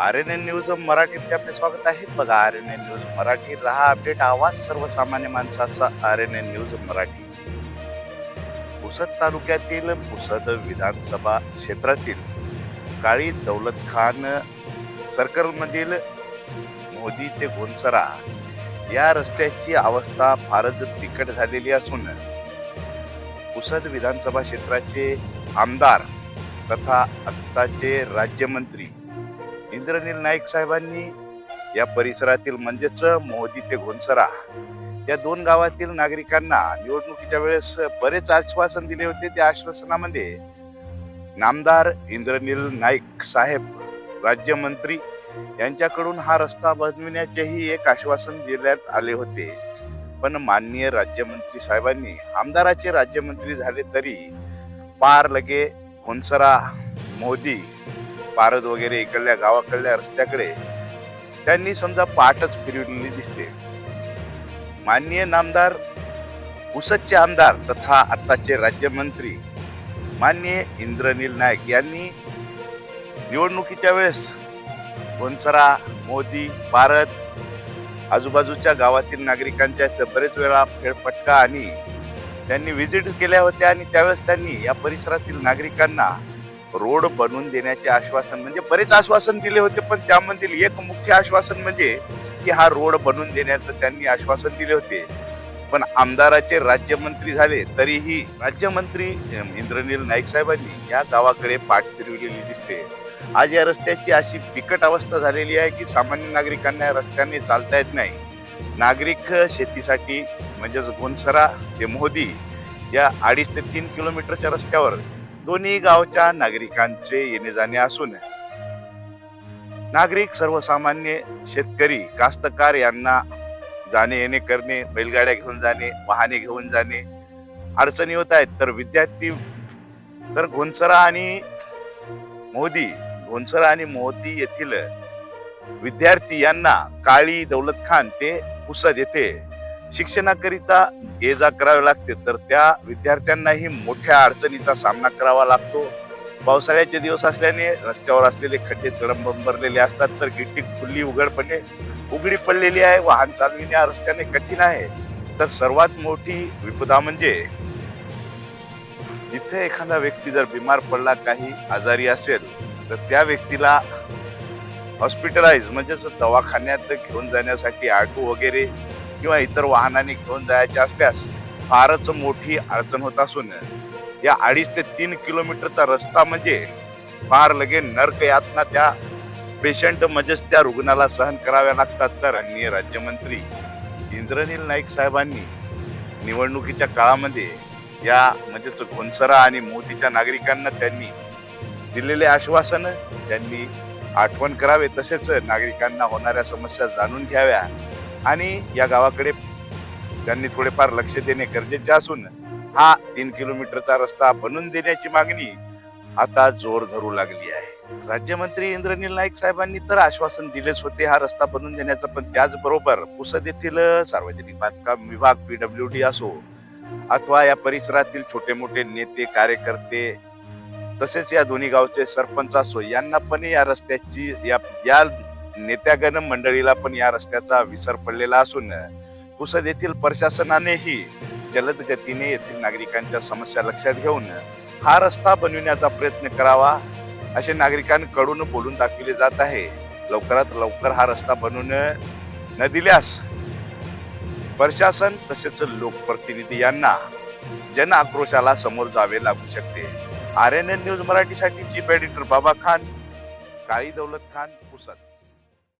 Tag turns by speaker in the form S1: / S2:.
S1: R N N news मराठीमध्ये आपले स्वागत आहे. बघा R N N news Marathi रहा अपडेट आवाज सर्वसामान्य माणसाचा R N N news Marathi. Pusad तालुक्यातील पुसद विधानसभा क्षेत्रातील काळी दौलत खान सर्कलमधील मोदी ते गोनसरा या रस्त्याची अवस्था फारच बिकट झालेली असून पुसद विधानसभा क्षेत्राचे आमदार तथा आत्ताचे राज्यमंत्री इंद्रनील नाईक साहेबांनी या परिसरातील म्हणजेच मोदी ते घोनसरा या दोन गावातील नागरिकांना निवडणुकीच्या वेळेस बरेच आश्वासन दिले होते. त्या आश्वासनामध्ये नामदार इंद्रनील नाईक साहेब राज्यमंत्री यांच्याकडून हा रस्ता बनविण्याचेही एक आश्वासन देण्यात आले होते. पण माननीय राज्यमंत्री साहेबांनी आमदाराचे राज्यमंत्री झाले तरी पार लगे घोनसरा मोदी पारद वगैरे इकडल्या गावाकडल्या रस्त्याकडे त्यांनी समजा पाठच फिरविलेली दिसते. माननीय नामदार पुसदचे आमदार तथा आत्ताचे राज्यमंत्री माननीय इंद्रनील नाईक यांनी निवडणुकीच्या वेळेस कोणसरा मोदी भारत आजूबाजूच्या गावातील नागरिकांच्या बरेच वेळा फेरफटका आणि त्यांनी व्हिजिट केल्या होत्या आणि त्यावेळेस त्यांनी या परिसरातील नागरिकांना रोड बनवून देण्याचे आश्वासन म्हणजे बरेच आश्वासन दिले होते पण त्यामधील एक मुख्य आश्वासन म्हणजे की हा रोड बनवून देण्याचं त्यांनी आश्वासन दिले होते. पण आमदाराचे राज्यमंत्री झाले तरीही राज्यमंत्री इंद्रनील नाईक साहेबांनी या गावाकडे पाठ फिरविलेली दिसते. आज या रस्त्याची अशी बिकट अवस्था झालेली आहे की सामान्य नागरिकांना या रस्त्याने चालता येत नाही. नागरिक शेतीसाठी म्हणजेच गोनसरा ते मोदी या अडीच ते तीन किलोमीटरच्या रस्त्यावर दोन्ही गावच्या नागरिकांचे येणे जाणे असून नागरिक सर्वसामान्य शेतकरी कास्तकार यांना जाणे येणे करणे बैलगाड्या घेऊन जाणे वाहने घेऊन जाणे अडचणी होत आहेत. तर विद्यार्थी तर घोनसरा आणि मोदी घोनसरा आणि मोदी येथील विद्यार्थी यांना काळी दौलत खान ते पुसद येथे शिक्षणाकरिता ये जा करावे लागते तर त्या विद्यार्थ्यांनाही मोठ्या अडचणीचा सामना करावा लागतो. पावसाळ्याचे दिवस असल्याने रस्त्यावर असलेले खड्डे तडंबरलेले असतात तर गिट्टी खुल्ली उघडपणे उघडी पडलेली आहे वाहन चालविणे या रस्त्याने कठीण आहे. तर सर्वात मोठी विपदा म्हणजे जिथे एखादा व्यक्ती जर बिमार पडला काही आजारी असेल तर त्या व्यक्तीला हॉस्पिटलाइज म्हणजेच दवाखान्यात घेऊन जाण्यासाठी ऑटो वगैरे किंवा इतर वाहनाने घेऊन जायचे असल्यास फारच मोठी अडचण होत असून या अडीच ते तीन किलोमीटरचा रस्ता म्हणजे फार लगे नर्क यातना त्या पेशंट म्हणजेच त्या रुग्णाला सहन कराव्या लागतात. तर अन्य राज्यमंत्री इंद्रनील नाईक साहेबांनी निवडणुकीच्या काळामध्ये या म्हणजेच घोनसरा आणि मोदीच्या नागरिकांना त्यांनी दिलेले आश्वासन त्यांनी आठवण करावे तसेच नागरिकांना होणाऱ्या समस्या जाणून घ्याव्या. आणि या गावाकडे त्यांनी थोडेफार लक्ष देणे गरजेचे असून हा तीन किलोमीटरचा रस्ता बनवून देण्याची मागणी आता जोर धरू लागली आहे. राज्यमंत्री इंद्रनील नाईक साहेबांनी तर आश्वासन दिलेच होते हा रस्ता बनवून देण्याचं पण त्याचबरोबर पुसद येथील सार्वजनिक बांधकाम विभाग पीडब्ल्यू डी असो अथवा या परिसरातील छोटे मोठे नेते कार्यकर्ते तसेच या दोन्ही गावचे सरपंच असो यांना पण या रस्त्याची या या नेत्यागण मंडळीला पण या रस्त्याचा विसर पडलेला असून पुसद येथील प्रशासनानेही जलद गतीने येथील नागरिकांच्या समस्या लक्षात घेऊन हा रस्ता बनविण्याचा प्रयत्न करावा असे नागरिकांकडून बोलून दाखविले जात आहे. लवकरात लवकर हा रस्ता बनवून न दिल्यास प्रशासन तसेच लोकप्रतिनिधी यांना जन आक्रोशाला समोर जावे लागू शकते. आर एन एन न्यूज मराठीसाठी चीफ एडिटर बाबा खान काळी दौलत खान पुसद.